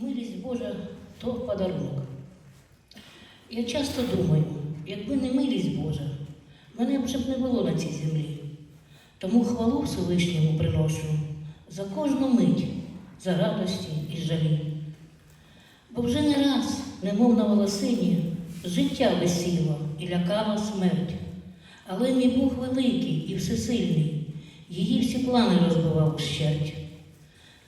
Милість Божа то подарунок. Я часто думаю, якби не милість Божа, мене вже б не було на цій землі. Тому хвалу Всевишньому приношу за кожну мить, за радості і жалі. Бо вже не раз, немов на волосині, життя висіло і лякала смерть. Але мій Бог великий і всесильний, її всі плани розбивав вщерть.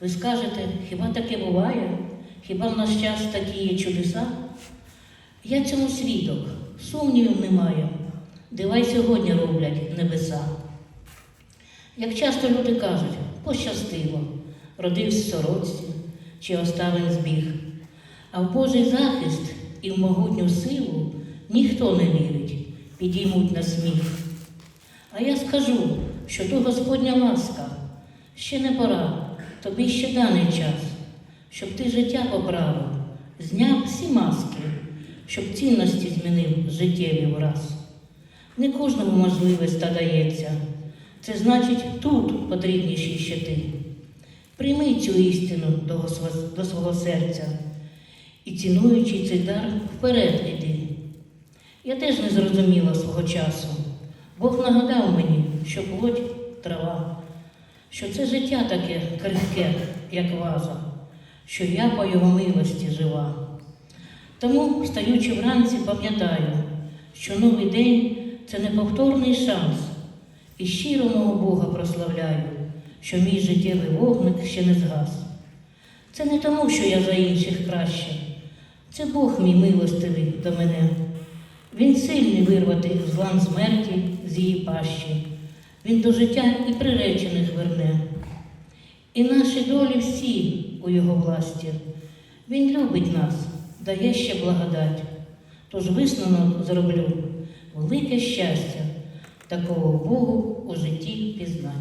Ви скажете, хіба таке буває? Хіба в наш час такі є чудеса? Я цьому свідок, сумнівів немає. Дива й сьогодні роблять небеса. Як часто люди кажуть, пощастило, родився в сорочці чи оставин збіг. А в Божий захист і в могутню силу ніхто не вірить, підіймуть на сміх. А я скажу, що то Господня ласка, ще не пора, тобі ще даний час, щоб ти життя поправив, зняв всі маски, щоб цінності змінив життєві враз. Не кожному можливість та дається. Це значить, тут потрібніші ще ти. Прийми цю істину до, свого серця і, цінуючи цей дар, вперед іди. Я теж не зрозуміла свого часу. Бог нагадав мені, що плоть трава, що це життя таке крихке, як ваза, що я по його милості жива. Тому, встаючи вранці, пам'ятаю, що новий день це неповторний шанс, і щиро мого Бога прославляю, що мій життєвий вогник ще не згас. Це не тому, що я за інших краще, це Бог мій милостивий до мене. Він сильний вирвати з лан смерті з її пащі. Він до життя і приречених верне. І наші долі всі у його власті. Він любить нас, дає ще благодать. Тож висновок зроблю велике щастя такого Богу у житті пізнать.